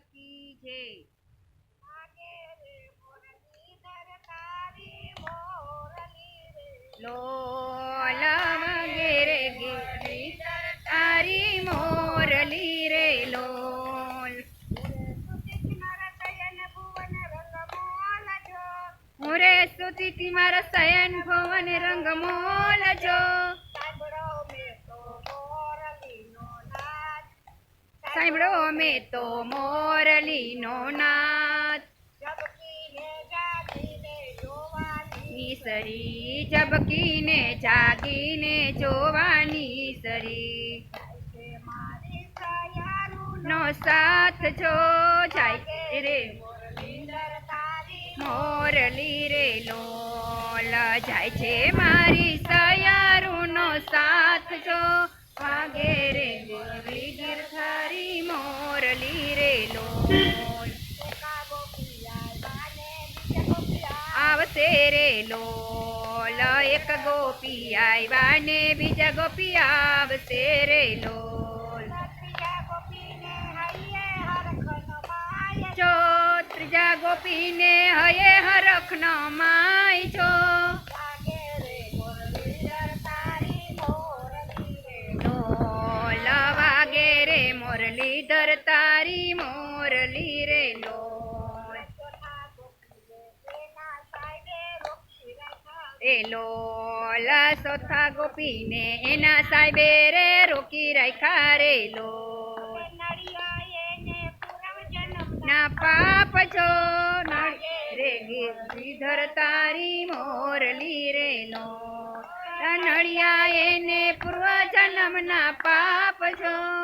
કી જય. લોલ વગેરે ગીરી, તારી મોરલી રે લોલ. મોરે સ્તુતિ મારા સયન ભવન રંગ મોલ જો. સાંભળો અમે તો મોરલી નો સરી ઝબકીને જાગીને જોવાની સરી. નો સાથ જો જાય રે. મોરલી રે લોલ જાય છે મારી સયારુનો સાથ જો. વાગે રે ગિરધારી મોરલી રે લોલ આવશે રે લોલ. એક ગોપી આવ્યા ને બીજા ગોપી આવશે રે લોલ. ત્રીજા ગોપીને હયે હરખ ન માય છો રે મુરલીધર તારી, મોરલી રે લોલ એ લોલા સોથા ગોપીને, એના સાહેબે રે રોકી રાખ્યા રે લો ના પાપ છો ના રે ગીધર તારી, મોરલી રે લો નડિયા એને પૂર્વ જન્મના પાપ છો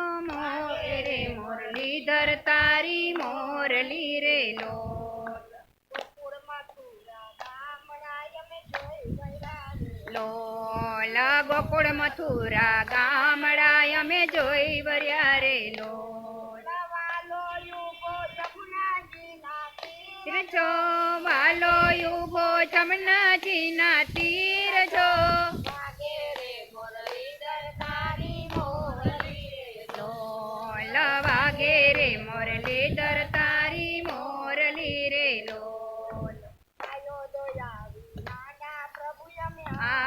મોરલીધર તારી મોરલી રે લો લોલ ગોકુળ મથુરા ગામડા અમે જોઈ વર્યા રે લો વાલો યુગો જમનાજી ના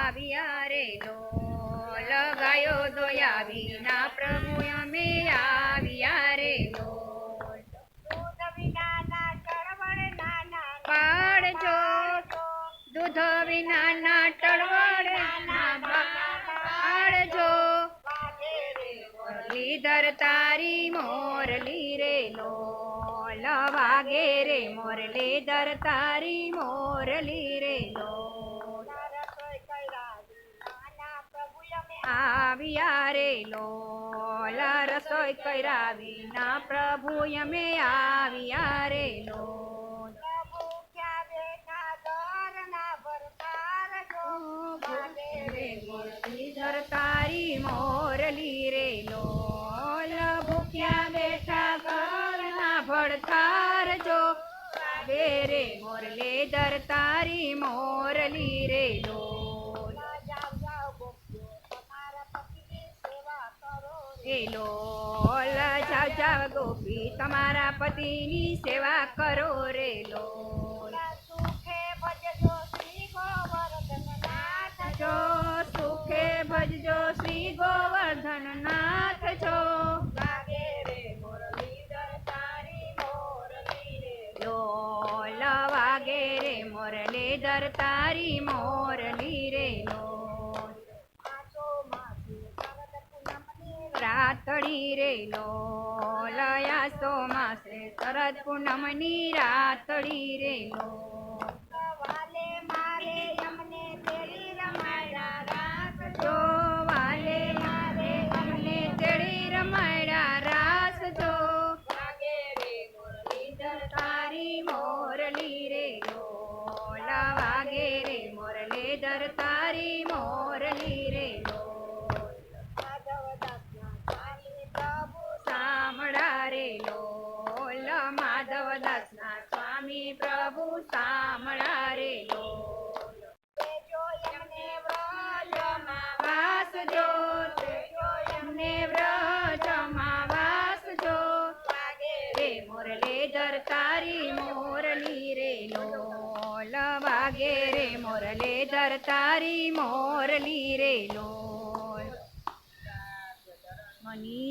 આવ્યા રે લો લગાયો દોયા વિના પ્રભુ અમે આવ્યા રે લો પાડજો દૂધ વિનાના ટળવળ પાડજો લીધર તારી મોરલી રે લો લવાગે રે મોરલીધર તારી મોરલી રે લોલ આવ્યા રે લોલા રસોઈ કર્યા વિના પ્રભુ અમે આવ્યા રે લો રે મુરલીધર તારી મોરલી રે લોલ. ભૂખ્યા બેઠા ઘરના ભડતાર જો રે રે મોરલીધર તારી મોરલી રે લોલ. એ લોલ જાવ જાવ ગોપી તમારા પતિની સેવા કરો રે લોલ જો સુખે ભજજો શ્રી ગોવર્ધન નાથ છો લોલ વાગે રે મોરલીધર તારી મોરલી રે લોલ રાતડી રે લોલ આસો માસે શરદ પૂનમની રાતડી રે રાસ જો. વાલે મારે અમને તેડી રમાડ્યા રાસ જો. તારી મોરલી રે લો. વાગે રે મોરલીધર તારી મોરલી સ્વામી પ્રભુ સામળા રે લોલ વાસ જો એમને વ્રજમાં વાસ જો રે મોરલી ધર તારી મોરલી રે લોલ વાગે રે મોરલે તારી મોરલી રે લોલ મની